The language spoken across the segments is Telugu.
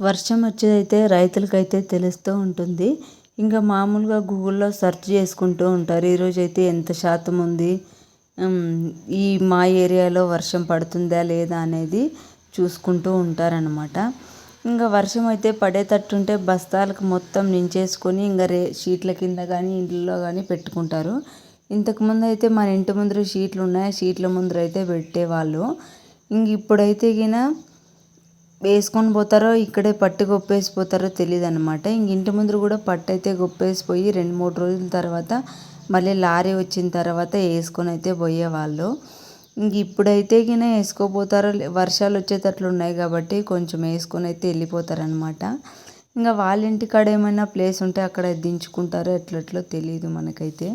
వర్షం వచ్చేదైతే రైతులకైతే తెలుస్తూ ఉంటుంది. ఇంకా మామూలుగా గూగుల్లో సెర్చ్ చేసుకుంటూ ఉంటారు. ఈరోజు అయితే ఎంత శాతం ఉంది? ఈ మా ఏరియాలో వర్షం పడుతుందా లేదా అనేది చూసుకుంటూ ఉంటారనమాట ఇంకా వర్షం అయితే పడేటట్టుంటే బస్తాలకు మొత్తం నించేసుకొని ఇంకా రే షీట్ల కింద కానీ ఇంట్లో కానీ పెట్టుకుంటారు. ఇంతకుముందు అయితే మన ఇంటి ముందర షీట్లు ఉన్నాయి. షీట్ల ముందర అయితే పెట్టేవాళ్ళు. ఇంక ఇప్పుడైతే గిన వేసుకొని పోతారో ఇక్కడే పట్టు గొప్పేసిపోతారో తెలియదు అనమాట ఇంక ఇంటి ముందు కూడా పట్టు అయితే గొప్పేసిపోయి రెండు మూడు రోజుల తర్వాత మళ్ళీ లారీ వచ్చిన తర్వాత వేసుకొని అయితే పోయేవాళ్ళు. ఇంక ఇప్పుడైతే గిన వేసుకోపోతారో వర్షాలు వచ్చేటట్లు ఉన్నాయి కాబట్టి కొంచెం వేసుకొని అయితే వెళ్ళిపోతారనమాట ఇంకా వాళ్ళ ఇంటికాడ ఏమైనా ప్లేస్ ఉంటే అక్కడ దించుకుంటారో ఎట్లట్లో తెలియదు మనకైతే.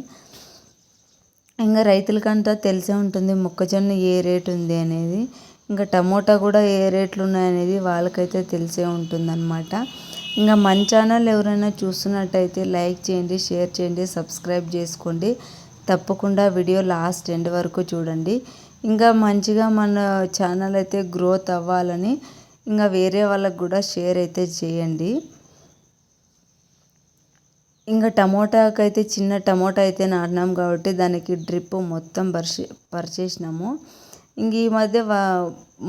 ఇంకా రైతులకంతా తెలిసే ఉంటుంది మొక్కజొన్న ఏ రేటు ఉంది అనేది. ఇంకా టమోటా కూడా ఏ రేట్లు ఉన్నాయనేది వాళ్ళకైతే తెలిసే ఉంటుందన్నమాట. ఇంకా మన ఛానల్ ఎవరైనా చూస్తున్నట్టయితే లైక్ చేయండి షేర్ చేయండి సబ్స్క్రైబ్ చేసుకోండి. తప్పకుండా వీడియో లాస్ట్ ఎండ్ వరకు చూడండి. ఇంకా మంచిగా మన ఛానల్ అయితే గ్రోత్ అవ్వాలని ఇంకా వేరే వాళ్ళకు కూడా షేర్ అయితే చేయండి. ఇంకా టమోటాకు అయితే చిన్న టమోటా అయితే నాటినాం కాబట్టి దానికి డ్రిప్ మొత్తం పరిచే పరిచేసినాము. ఇంక ఈ మధ్య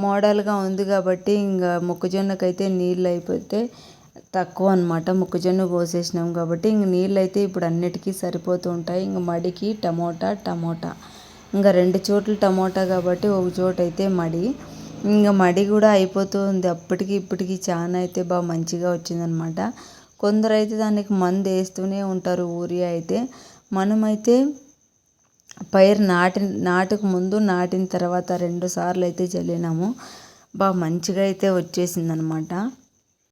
మోడల్గా ఉంది కాబట్టి ఇంకా మొక్కజొన్నకు అయితే నీళ్ళు అయిపోతే తక్కువ అనమాట మొక్కజొన్న కోసేసినాం కాబట్టి ఇంక నీళ్ళు అయితే ఇప్పుడు అన్నిటికీ సరిపోతూ ఉంటాయి. ఇంక మడికి టమోటా టమోటా. ఇంకా రెండు చోట్ల టమోటా కాబట్టి ఒక చోట అయితే మడి. ఇంకా మడి కూడా అయిపోతూ ఉంది. అప్పటికి ఇప్పటికి చాలా అయితే బాగా మంచిగా వచ్చిందనమాట కొందరు అయితే దానికి మందు వేస్తూనే ఉంటారు. ఊరియా అయితే. మనమైతే పైరు నాటి నాటుకు ముందు నాటిన తర్వాత రెండు సార్లు అయితే చల్లినాము బాగా మంచిగా అయితే వచ్చేసింది అనమాట